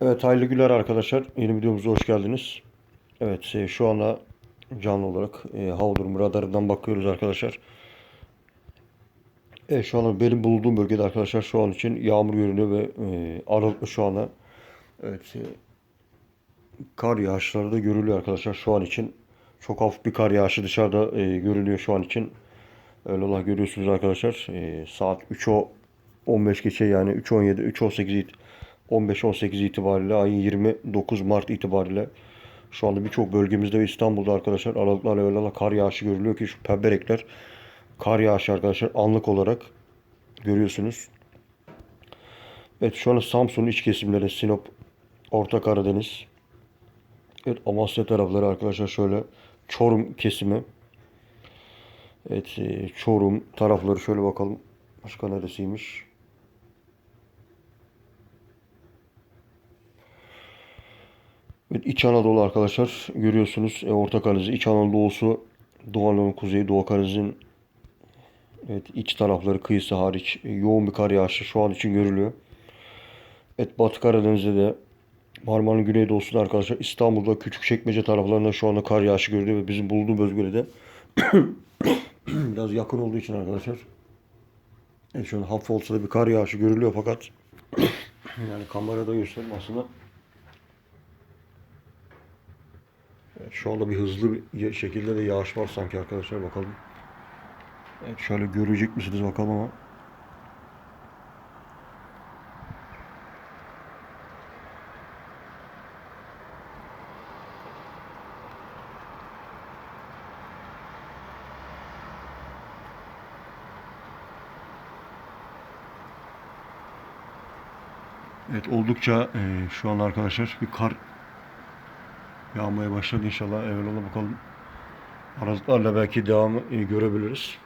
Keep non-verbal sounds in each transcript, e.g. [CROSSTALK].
Evet hayırlı günler arkadaşlar. Yeni videomuza hoş geldiniz. Evet e, şu anda canlı olarak e, hava durumu radarından bakıyoruz arkadaşlar. Evet şu anda benim bulunduğum bölgede arkadaşlar şu an için yağmur görünüyor ve e, aralıklı şu anda. Evet e, kar yağışları da görülüyor arkadaşlar şu an için. Çok hafif bir kar yağışı dışarıda e, görülüyor şu an için. Öyle olarak görüyorsunuz arkadaşlar. E, saat 3'o 15 geçe yani 3.17, 3.18 15-18 itibariyle ayın 29 Mart itibariyle şu anda birçok bölgemizde ve İstanbul'da arkadaşlar aralıklarla öyle kar yağışı görülüyor ki şu pembe kar yağışı arkadaşlar anlık olarak görüyorsunuz. Evet şu anda Samsun iç kesimleri Sinop, Orta Karadeniz. Evet Amasya tarafları arkadaşlar şöyle Çorum kesimi. Evet e, Çorum tarafları şöyle bakalım. Başka neresiymiş? Evet, İç Anadolu arkadaşlar görüyorsunuz e, Orta Karadeniz, İç Anadolu doğusu, Doğu Anadolu kuzeyi, Doğu Karadeniz'in evet, iç tarafları kıyısı hariç e, yoğun bir kar yağışı şu an için görülüyor. Evet Batı Karadeniz'de de Marmara'nın güneydoğusunda arkadaşlar İstanbul'da Küçükçekmece taraflarında şu anda kar yağışı görülüyor ve bizim bulunduğumuz bölgede de [COUGHS] biraz yakın olduğu için arkadaşlar evet, şu an hafif olsa da bir kar yağışı görülüyor fakat [COUGHS] yani kamerada göstereyim aslında Evet, şu anda bir hızlı bir şekilde de yağış var sanki arkadaşlar bakalım. Evet, şöyle görecek misiniz bakalım ama. Evet oldukça e, şu an arkadaşlar bir kar yağmaya başladı inşallah. Evvelallah bakalım. Aralıklarla belki devamı e, görebiliriz.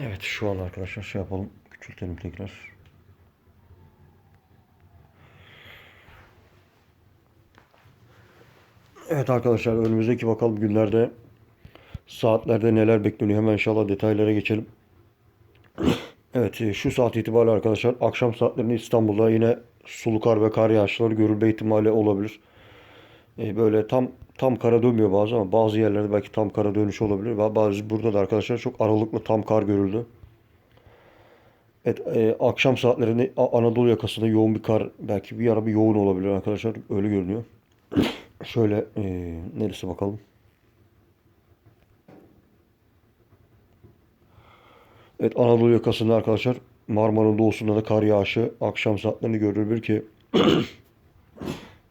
Evet şu an arkadaşlar şey yapalım. Küçültelim tekrar. Evet arkadaşlar önümüzdeki bakalım günlerde saatlerde neler bekleniyor. Hemen inşallah detaylara geçelim. [CLEARS THROAT] Evet e, şu saat itibariyle arkadaşlar akşam saatlerinde İstanbul'da yine sulu kar ve kar yağışları görülme ihtimali olabilir. E, böyle tam tam kara dönmüyor bazı ama bazı yerlerde belki tam kara dönüş olabilir. Bazı burada da arkadaşlar çok aralıklı tam kar görüldü. Evet, e, akşam saatlerinde Anadolu yakasında yoğun bir kar belki bir ara bir yoğun olabilir arkadaşlar. Öyle görünüyor. [COUGHS] Şöyle e, neresi bakalım. Evet Anadolu yakasında arkadaşlar Marmara'nın doğusunda da kar yağışı akşam saatlerinde görülebilir ki [COUGHS]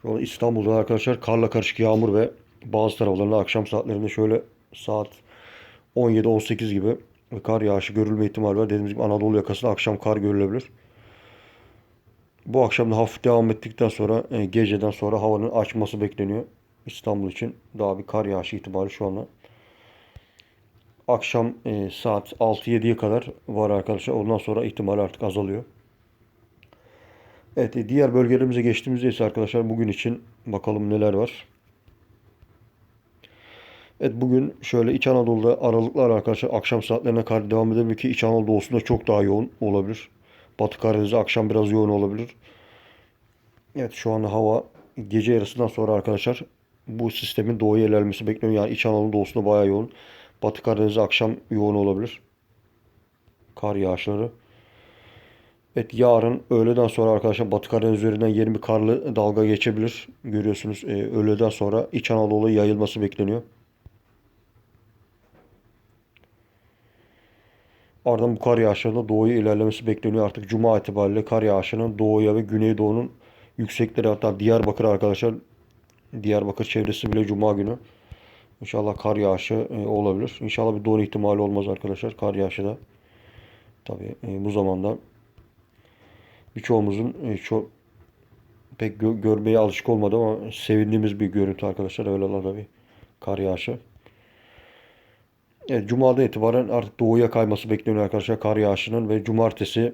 şu an İstanbul'da arkadaşlar karla karışık yağmur ve bazı taraflarında akşam saatlerinde şöyle saat 17-18 gibi kar yağışı görülme ihtimali var. Dediğimiz gibi Anadolu yakasında akşam kar görülebilir. Bu akşam da hafif devam ettikten sonra e, geceden sonra havanın açması bekleniyor. İstanbul için daha bir kar yağışı ihtimali şu anda. Akşam e, saat 6-7'ye kadar var arkadaşlar. Ondan sonra ihtimal artık azalıyor. Evet, e, diğer bölgelerimize geçtiğimizde ise arkadaşlar bugün için bakalım neler var. Evet bugün şöyle İç Anadolu'da aralıklar arkadaşlar akşam saatlerine kadar devam edebilir ki İç Anadolu doğusunda çok daha yoğun olabilir. Batı Karadeniz'de akşam biraz yoğun olabilir. Evet şu anda hava gece yarısından sonra arkadaşlar bu sistemin doğuya ilerlemesi bekleniyor. Yani İç Anadolu doğusunda bayağı yoğun. Batı Karadeniz'de akşam yoğun olabilir. Kar yağışları. Evet yarın öğleden sonra arkadaşlar Batı Karadeniz üzerinden yeni bir karlı dalga geçebilir. Görüyorsunuz e, öğleden sonra İç Anadolu'ya yayılması bekleniyor. Ardından bu kar yağışlarında doğuya ilerlemesi bekleniyor. Artık Cuma itibariyle kar yağışının doğuya ve güneydoğunun yüksekleri hatta Diyarbakır arkadaşlar Diyarbakır çevresi bile Cuma günü. İnşallah kar yağışı e, olabilir. İnşallah bir don ihtimali olmaz arkadaşlar kar yağışı da. Tabii e, bu zamanda birçoğumuzun e, çok pek gö- görmeye alışık olmadı ama sevindiğimiz bir görüntü arkadaşlar. Öyle olan bir kar yağışı. Evet, Cuma'dan itibaren artık doğuya kayması bekleniyor arkadaşlar kar yağışının ve cumartesi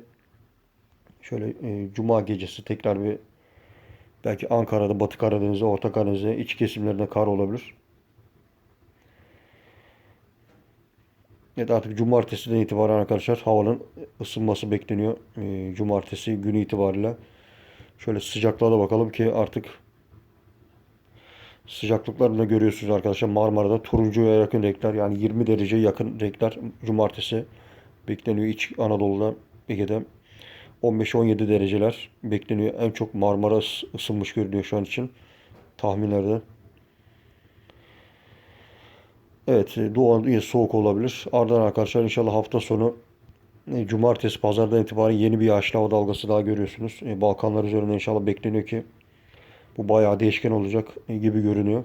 şöyle e, Cuma gecesi tekrar bir belki Ankara'da, Batı Karadeniz'de, Orta Karadeniz'de iç kesimlerinde kar olabilir. Evet artık cumartesiden itibaren arkadaşlar havanın ısınması bekleniyor. E, cumartesi günü itibariyle Şöyle sıcaklığa da bakalım ki artık sıcaklıklarını da görüyorsunuz arkadaşlar. Marmara'da turuncuya yakın renkler yani 20 derece yakın renkler cumartesi bekleniyor İç Anadolu'da Ege'de. 15-17 dereceler bekleniyor. En çok Marmara ıs- ısınmış görünüyor şu an için tahminlerde. Evet, e, Doğu soğuk olabilir. Ardından arkadaşlar inşallah hafta sonu e, Cumartesi, pazardan itibaren yeni bir yağışlı hava dalgası daha görüyorsunuz. E, Balkanlar üzerinde inşallah bekleniyor ki bu bayağı değişken olacak gibi görünüyor.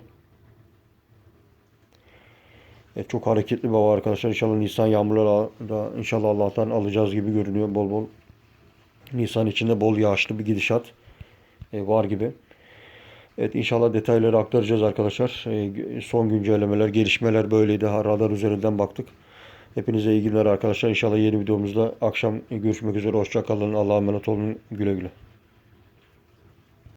E, çok hareketli bir hava arkadaşlar. İnşallah Nisan yağmurları da inşallah Allah'tan alacağız gibi görünüyor bol bol. Nisan içinde bol yağışlı bir gidişat var gibi. Evet inşallah detayları aktaracağız arkadaşlar. E, son güncellemeler, gelişmeler böyleydi. Radar üzerinden baktık. Hepinize iyi günler arkadaşlar. İnşallah yeni videomuzda akşam görüşmek üzere. Hoşça kalın. Allah'a emanet olun. Güle güle.